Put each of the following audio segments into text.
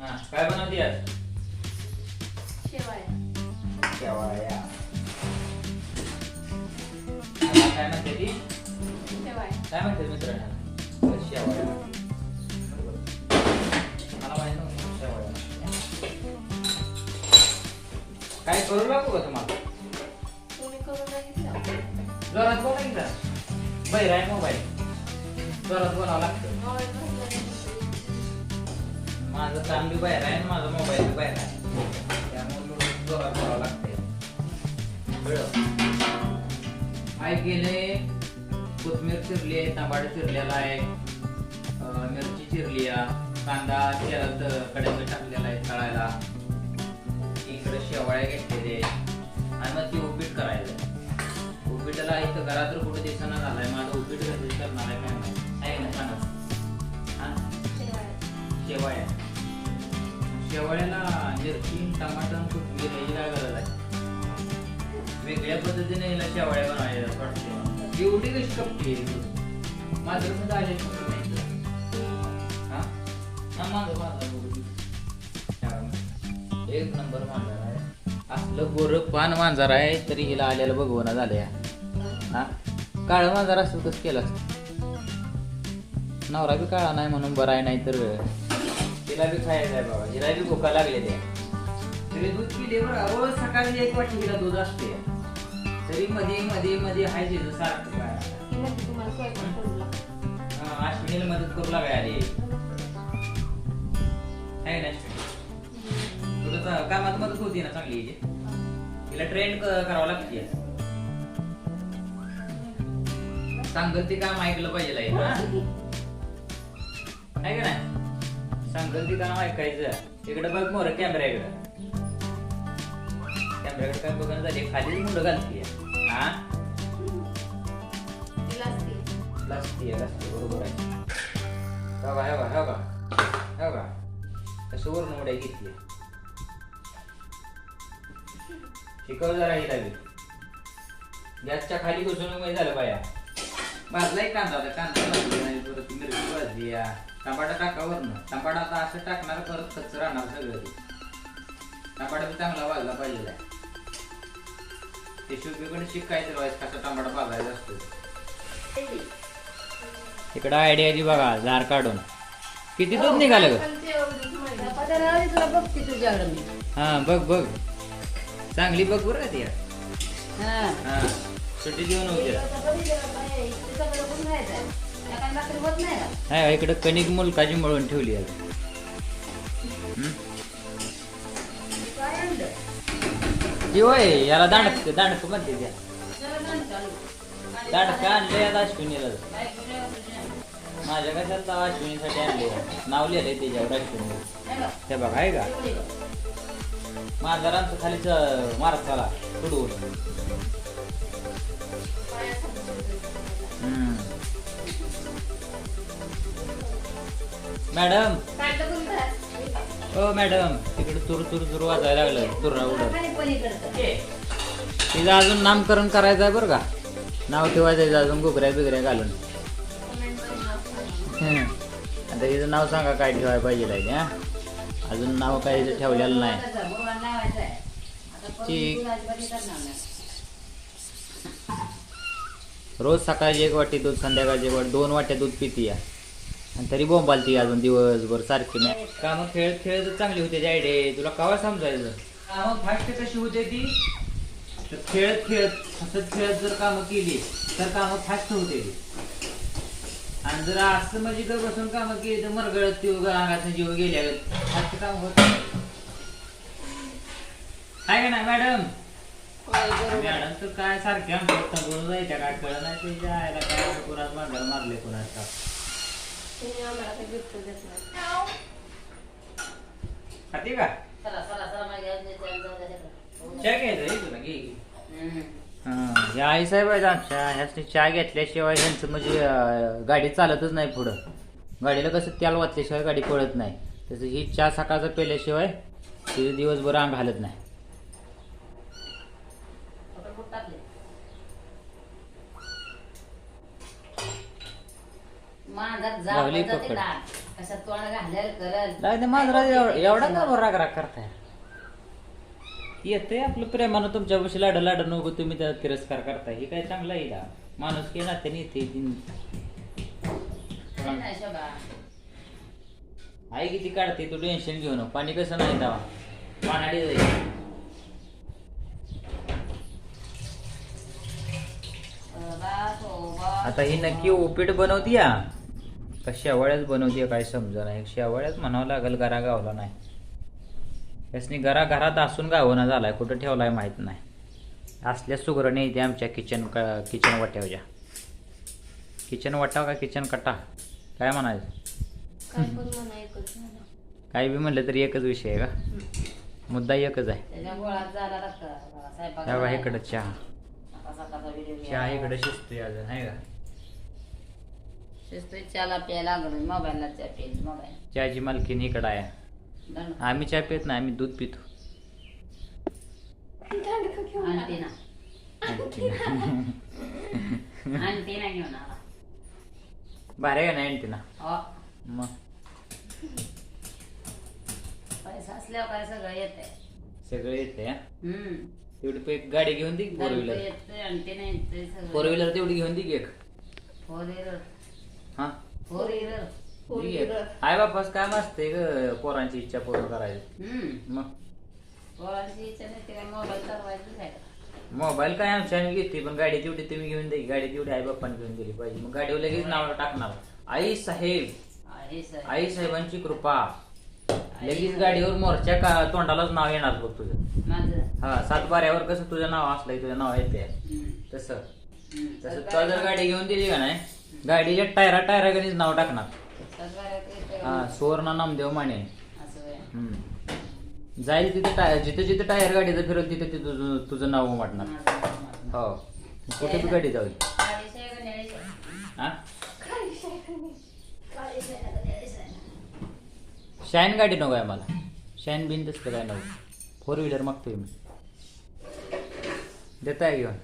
हा काय बनवते आज? शेवाळ्या. शेवाळ्या. आता काय म्हणते ती? शेवाळ्या. काय म्हणते मित्रांनो? शेवाळ्या. बरोबर. मला माहीत नव्हतं शेवाळ्या काय करू लागू का तुम्हाला? तुम्ही करून बघितलं जोरात बोला की जरा. बहिर आहे मोबाईल. जोरात बोलावं लागतं. मोबाईल. माझं काम बी बाहेर आहे आणि माझा मोबाईल बी बाहेर आहे. त्यामुळे जोरात बोलावं लागतंय. कळलं काय कोथमीर चिरली आहे तांबाड चिरलेला आहे मिरची चिरली आहे कांदा तेलात कडेमध्ये टाकलेला आहे तळायला. इकडे शेवाळ्या घेतलेले आणि मग ती उपीट करायचं उपीटाला इथं घरात तर कुठं दिसना झालाय. माझं उपीट कधी करणार आहे काय माहिती. आहे ना सांगा हा? शेवाळ्या. शेवाळ्या शेवाळ्याला म्हणजे मिरची टमाटर आणि कोथिंबीर याची गरज आहे वेगळ्या पद्धतीने याला शेवाळ्या बनवायला वाटते एवढी कशी कपटी आहे तू? माझं पण हा? हा, माझं माझं एक नंबर मांजर आहे. असलं गोरं पान मांजर आहे तरी हिला आल्याला बघवना झालं हा? काळं मांजर असं कसं केलं असतं नवरा बी काळा नाही म्हणून बरा आहे नाही तर तिला बी खायचं आहे बाबा. हिला बी भुका लागले ते. तरी दूध पिले बरं. रोज सकाळी एक वाटी हिला दूध असते तरी मध्ये मध्ये मध्ये हाय तिचं सारखं काय? तुम्हाला स्वयंपाक करून लागतो. हा, अश्विनीला मदत करू लागाय आली आहे ना अश्विनी? तुला तर कामात मदत होती ना चांगली हिची. तिला ट्रेन करावं लागते. सांगत ते काम ऐकलं पाहिजे लाई, हा? आहे का नाही? सांगल ते काम ऐकायचं. इकडे बघ मोर कॅमेऱ्याकडं कॅमेऱ्याकडे काय बघणं झाली? खाली मुलं घालतीय. हा? बरोबर आहे. हो बा कसं वरून उड्या घेतली शिकव जरा हिला बी. गॅसच्या खाली घुसून झालं बाया. भाजलाय कांदा आता कांदा परत मिरची भाजली या टमाटा टाका वरनं टमाटा आता असं टाकणार परत कच्च राहणार सगळं ते. टमाटा बी चांगला भाजला पाहिजे ते शुभीकडे शिकायचं व्हायचं कसा टमाटा भाजायचा असतो. इकडं आयडिया दी बघा झार काढून. किती दूध निघालं हा बघ बघ. चांगली बघ बरं का ती हा. हा. सुट्टी देऊ नव्हती आता कधी गेलं बाई, ते सगळं कोण राहायचं आहे? एका रात्री होत नाही का? हो, इकडं कणिक मुलकाची मळून ठेवली आहे. ती होय याला दांडक दांडक म्हणते त्या दांडक आणले याला अश्विनीला माझ्या कशात अश्विनीसाठी आणले नाव लिहिलंय त्याच्यावर अश्विनी ते बघा आहे का? माझा बघ. खालीच मारत चला तुडवून मॅडम. बाहेर. हो मॅडम. तिकडे तुर तुर तुर वाजायला लागलं. तुरा. तिचं अजून नामकरण करायचं आहे बरं का? नाव ठेवायचं अजून गुगऱ्या बिगऱ्या घालून. आता हिचं नाव सांगा काय ठेवायला पाहिजे हा? अजून नाव काही हिचं ठेवलेलं नाही. ठीक. नाही. रोज सकाळची एक वाटी दूध संध्याकाळची एक वाटी. दोन वाट्या दूध पिती या आणि तरी बोंबालती अजून दिवसभर सारखी नाही. कामं खेळत खेळत चांगली होते आयडे तुला कवा समजायचं? कामं फास्ट कशी होते ती? तर खेळत खेळत हसत खेळत जर कामं केली तर कामं फास्ट होते. ती आणि जर असं म्हणजे जर बसून कामं केली तर मरगळत ती अंगाचा जीव गेल्या. फास्ट काम होत. आहे का नाही मॅडम. मॅडम तर काय सारखे आमच्या जायच्या काय कळलं नाही त्याच्या आयला काय कुणाच मांजर मारले कुणाचा तुम्ही आम्हाला काही gift देत नाही. खाते का चला, चला, चला, माझ्या. चहा घ्यायचा आहे तुला घे घे. हम्म. हा, या आई साहेब आहेत आमच्या ह्यासनी चहा घेतल्याशिवाय ह्यांचं म्हणजे अं, गाडी चालतच नाही पुढं गाडीला कसं त्याला वाचल्याशिवाय गाडी पळत नाही तसं ही चहा सकाळचा पेल्याशिवाय तिथे दिवसभर अंग हालत नाही पकड, कुठं टाकले? मांजर लावली जात पकड. का कशात तोंड घालेल करल? नाही माझा एवढा का बरं राग राग करताय? येते आपलं प्रेमानं तुमच्यापाशी लाड लाड नको तुम्ही त्याचा तिरस्कार करताय. हे काय चांगलं आहे का? माणूस की नात्याने येते नाही ना शोभा. आई किती काढते तू टेन्शन घेऊ नको. पाणी कसं नाही दावा? पानाडी जाईल. शोभा शोभा आता ही नक्की उपीट बनवती या का शेवाळ्याच बनवते काय समजा नाही. शेवाळ्याच म्हणावं लागेल घरा गावला नाही. यासनी घरा घरात असून गावना झालाय कुठं ठेवलाय माहीत नाही. असल्या सुगरणी येते आमच्या किचन किचन वाट्यावच्या किचन वाटाव का किचन कट्टा? काय म्हणायचं? काय बी म्हणलं तरी एकच विषय आहे का? मुद्दा एकच आहे. इकडं चहा. चहा इकडे शिजतोय अजून आहे का? चहाला प्यायला लागलो मोबाईलला चहा प्यायची मोबाईल. चहाची मालकीन इकडं आहे. दंड आम्ही चहा पित नाही आम्ही दूध पितो. दांडकं घेऊन आला. आणते ना आणते ना घेऊन आला. भारी आहे नाही ना हो. मग? पैसा असल्यावर काय सगळं येतंय. सगळं येते हम्म. तेवढी पे- एक गाडी घेऊन दे फोर व्हीलर आणते ना येतंय सगळं. फोर व्हीलर तेवढी घेऊन दे की एक. Four wheeler four four. आई बापास काय मसते ग पोरांची इच्छा पूर्ण करायची. हम्म. मग? पोरांची इच्छा नाही ते काय मोबाईल चालवायचं काय आमच्या आम्ही घेते पण गाडी तेवढी तुम्ही घेऊन दे गाडी तेवढी आई बापाने घेऊन दिली पाहिजे. मग गाडीवर लगेच नाव टाकणार. आई साहेब. आई साहेबांची कृपा. लगेच गाडीवर मोर्चा का तोंडालाच नाव येणार बघ तुझं. हा सात बाऱ्यावर कसं तुझं नाव असलंय तुझं नाव येते. तसं. तसं तुला जर गाडी घेऊन दिली का नाही गाडीच्या टायरा टायरा गणीच नाव टाकणार? हा सुवर्ण नामदेव माने. जाईल तिथे टायर जिथे जिथे टायर गाडीचं फिरवल तिथे तिथे तुझं नाव माझं. हो कुठे बी गाडी जाऊ? हा? शाईन गाडी नको आहे मला शाईन बिन तसलं काय नको फोर व्हीलर मागतोय मी देताय घेऊन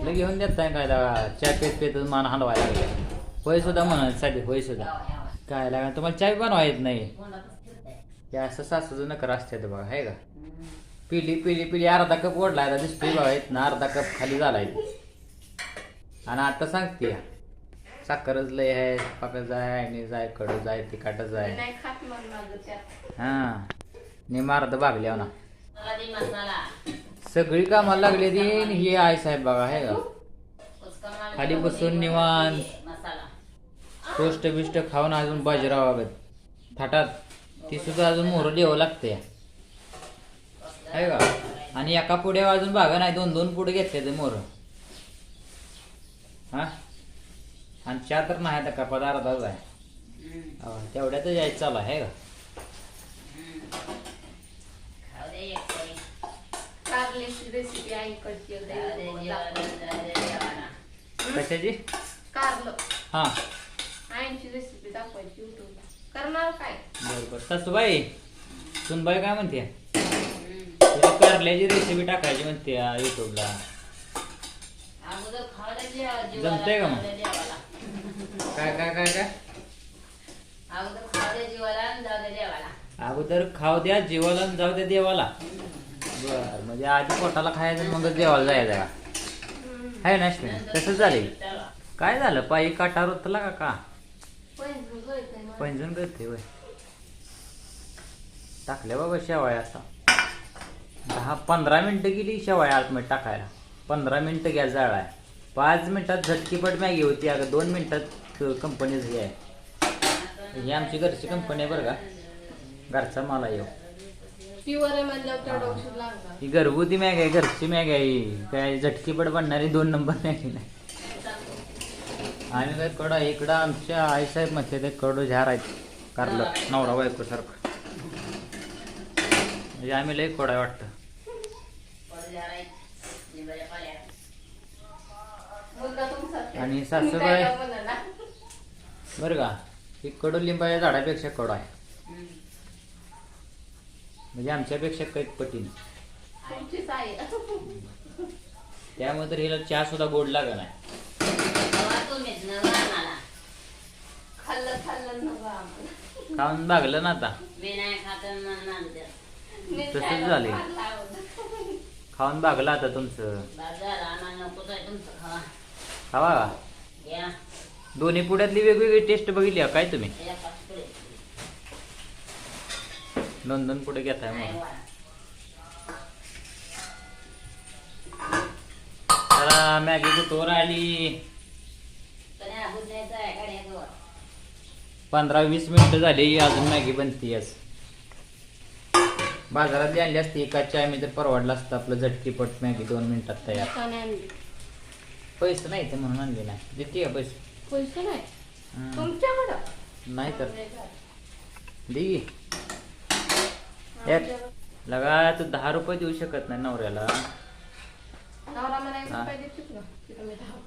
कुठलं घेऊन देताय काय दादा चहा पेत पेतच मान हलवायला लागले. होय सुद्धा म्हणा साठी होय सुद्धा. काय लागा तुम्हाला चाय बनवा येत नाही. हे असं सासूचं नकर असते बघा आहे का. पिली पिली पिली अर्धा कप ओढला आता दिसतोय बघा येत ना अर्धा कप खाली झालाय. आणि आता सांगते साखरच लय आहे पाकच जाय आणि जाय कडू जाय तिखाटच मी जाय. नाही हा. निम अर्ध भागल्या ना. सगळी कामाला लागली आणि हे आहे साहेब बघा आहे का? खाली बसून निवांत. मसाला टोस्ट बिस्ट खाऊन अजून बाजीराव लागत थाटात. ती सुद्धा अजून मोहर द्यावं लागते. आहे का? आणि एका पुढे अजून भागा नाही दोन दोन पुढे घेतले ते मोर हा? आणि चहा तर नाही आता कपात अर्धाच आहे तेवढ्यातच यायचं चालू आहे का खाऊ दे एक पोळी. कारल्याची रेसिपी. कशाची? कारलं. हा. आईची रेसिपी दाखवायची युट्यूबला करणार काय? सासूबाई सुनबाई काय म्हणते. तुझी कारल्याची रेसिपी टाकायची म्हणते युट्यूबला जमतंय का मग? काय काय काय काय? अगोदर खाऊ दे जेवायला आणि जाऊ दे जेवायला. अगोदर खाऊ द्या जीवाला जाऊ द्या देवाला. बर म्हणजे आधी पोटाला खायचं मग देवाला जायचं का? आहे ना अश्विनी तसंच झाले काय झालं? पायी काटा रोतला का का? पण करते वय टाकल्या बाबा शेवाळ्या आता. दहा पंधरा मिनटं गेली शेवाळ्या आतमध्ये टाकायला. पंधरा मिनटं गॅस जाळाय. पाच मिनटात झटकीपट मॅगी होती. अगं दोन मिनिटात कंपनीच हे आहे ही आमची घरची कंपनी आहे बरं का? घरचा मला येऊ प्युअर आहे म्हणल्यावर तेवढं औषध लागणार ही घरगुती मॅग आहे घरची मॅग आहे ही. काय झटकीपट बनणारी दोन नंबर मॅगी नाही आणि काय कडा इकडं आमच्या आईसाहेब म्हणते ते कडू झार आहेत कारलं नवरा बायको सारखं म्हणजे आम्ही लय कोडा वाटतं. लिंबाच्या आणि तुम्ही? काय बनवला? बरं का ही कडुलिंबाच्या झाडापेक्षा कडू आहे हम्म. म्हणजे आमच्यापेक्षा काही पटीन त्यामुळे तर हिला चहा सुद्धा गोड लागत नाही. खाऊन भागलं ना आता. तसंच आवडतं. खाऊन भागलं आता तुमचं. खावा. दोन्ही पुढ्यातली वेगवेगळी टेस्ट बघितली काय तुम्ही? पाच पुढे पुढे घेताय नाही मग वा. चला मॅगी कुठवर आली? आहे. पंधरा वीस मिनिटं झाली अजून मॅगी बनते आज. बाजारात आणली असती एकाची आम्ही तर परवडलं असतं आपलं झटकीपट मॅगी दोन मिनिटात तयार. पैसे नाही ते म्हणून आणले नाही. देते का पैसे? पैसे नाही. तर. दे एक. लगा तू दहा रुपये देऊ शकत नाही नवऱ्याला.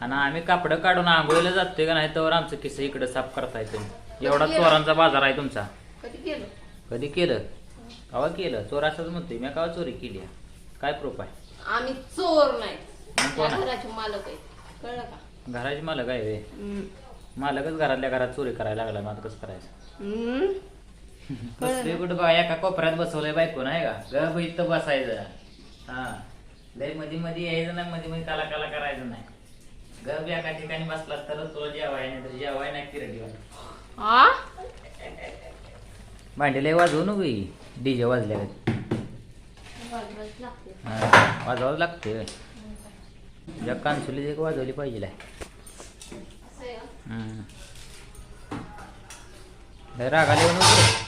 आणि आम्ही कापडं काढून आंघोळीला जातोय का नाही तर आमचं किस्सा इकडे साफ करता येतो एवढा चोरांचा बाजार आहे तुमचा. कधी केलं कधी केलं? कवा केलं? चोर असंच म्हणतोय मी कवा चोरी केली आहे? काय प्रूफ आहे? आम्ही चोर नाही. आहे? घराचे मालक कळलं का? घराची मालक आहे. मालकच घरातल्या घरात चोरी करायला लागला मग कसं करायचं. बसले कुठं बा? एका कोपऱ्यात बसवलंय बायको नाही का? ग इथं बसायचं. हा. लयमध्ये मध्ये यायचं नाही मध्ये मध्ये काला काला करायचं नाही. ग एका ठिकाणी बसला तर तुला जेवाय नाही तर जेवाय नाही किरडी? भांडी लय वाजवू नको डीजे वाजल्या वाजवायच लागते. वाजवावं लागते. ज्या कानसुली एक वाजवली पाहिजे रागाला भांडी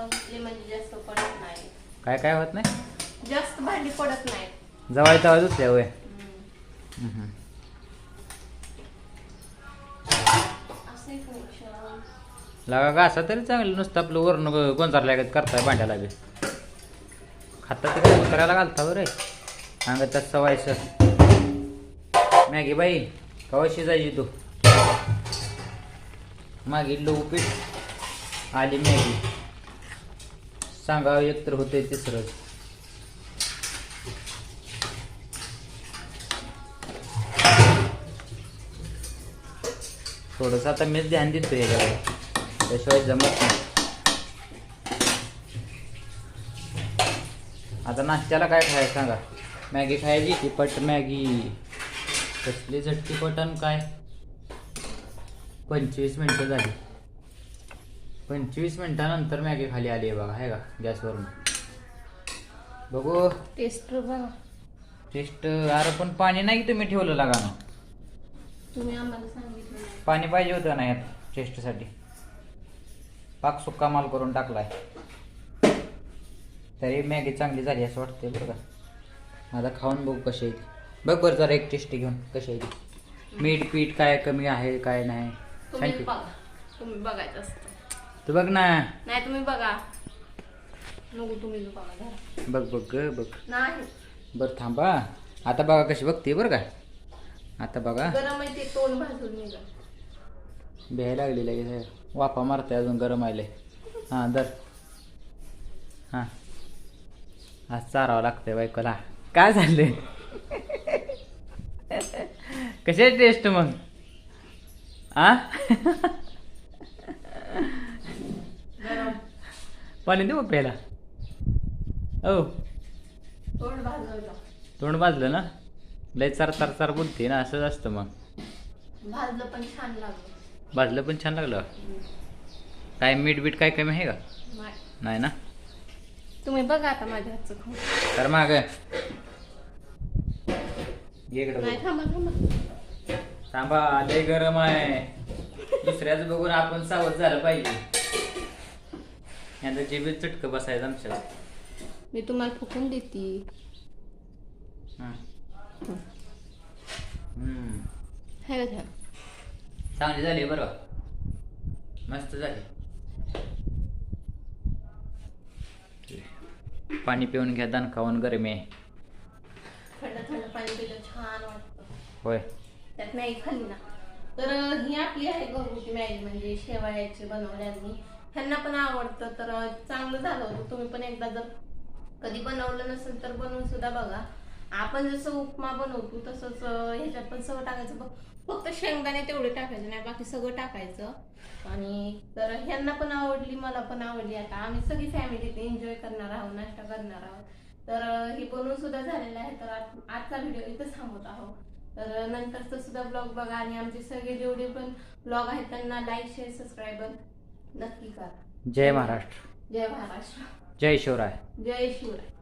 म्हणजे जास्त पडत नाही. काय काय होत नाही? जास्त भांडी पडत नाही जवाय तवा दुसऱ्या होय. हम्म. असं एक निमिष. लागा का असं तरी चांगलं नुसतं आपलं वरण गोंजारल्यागत करताय भांड्याला बी. खाता ते काय करायला घालता बरं अंगात त्यात सवायचं मॅगी बाई कवा शिजायची तू? मागितलं उपीट आली मॅगी. सांगावं एकतर होते तिसरं थोडंसं आता मीच ध्यान देतो याच्यावर. त्याशिवाय जमत नाही. आता नाश्त्याला काय खायचं सांगा? मॅगी खायची तिपट मॅगी? कसली झटकी पटन काय? पंचवीस मिनटं झाली. पंचवीस मिनिटानंतर मॅगी खाली आली आहे बघा आहे का? गॅसवरून. बघू. टेस्ट बघा. टेस्ट अरे पण पाणी नाही तुम्ही ठेवलं लागा ना तुम्ही आम्हाला सांगितलं पाणी पाहिजे होतं ना यात टेस्टसाठी. पाक सुक्का माल करून टाकलाय. तरी मॅगी चांगली झाली असं वाटतंय बरं का. आता खाऊन बघू कशी आहे ती. बघ बरं जरा एक टेस्ट घेऊन कशी आहे ती. मीठ पीठ काय कमी आहे काय नाही. थँक्यू बघायचं असतं. तू बघ ना. नाही तुम्ही बघा. नको तुम्ही बघा घरा. बघ बघ ग बघ. नाही. बरं थांबा. आता बघा कशी बघते बरं का. आता बघा. गरम आहे ते तोंड भाजून निघा. भ्यायला लागलेलं आहे. वाफा मारते अजून गरम आले हां दर हां. आज चारावं लागतंय बायकोला. काय झालंय? कशी टेस्ट मग? आ गरम पाणी देऊ प्यायला? हो. तोंड भाजवलं. तोंड भाजलं ना? लय चार चार चार बोलते ना असंच असतं मग. भाजलं पण छान लागलं. भाजलं पण छान लागलं? काय मीठ बीठ काय कमी आहे का? नाही. ना? तुम्ही बघा आता माझ्या हातचं खाऊन तर माग. थांबा लय गरम आहे. दुसऱ्याच बघून आपण सावध झालं पाहिजे. यांचं जिबीत चटक बसायचं आमच्या मी तुम्हाला फुकून देते. हं. हम्म. हे चांगली झाली बरं मस्त झाली. पाणी पिऊन घ्या दान खाऊन गरमी आहे. थंड थंड पाणी पिलं छान वाटतं. होय. त्यात मॅगी खाल्ली ना. तर ही आपली आहे घरगुती मॅगी म्हणजे शेवाळ्याची बनवल्यात मी ह्यांना पण आवडतं तर चांगलं झालं होतं. तुम्ही पण एकदा जर कधी बनवलं नसेल तर बनवून सुद्धा बघा. आपण जसं उपमा बनवतो तसंच ह्याच्यात पण सगळं टाकायचं. बघ फक्त शेंगदाणे तेवढे टाकायचे नाही बाकी सगळं टाकायचं. आणि तर ह्यांना पण आवडली मला पण आवडली. आता आम्ही सगळी फॅमिली एन्जॉय करणार आहोत नाश्ता करणार आहोत. तर हे बनवून सुद्धा झालेलं आहे. तर आजचा व्हिडिओ इथं थांबत आहोत. तर नंतरचं सुद्धा ब्लॉग बघा. आणि आमचे सगळे जेवढे पण ब्लॉग आहेत त्यांना लाईक शेअर सबस्क्राईब नक्की करा. जय महाराष्ट्र. जय महाराष्ट्र. जय शिवराय. जय शिवराय.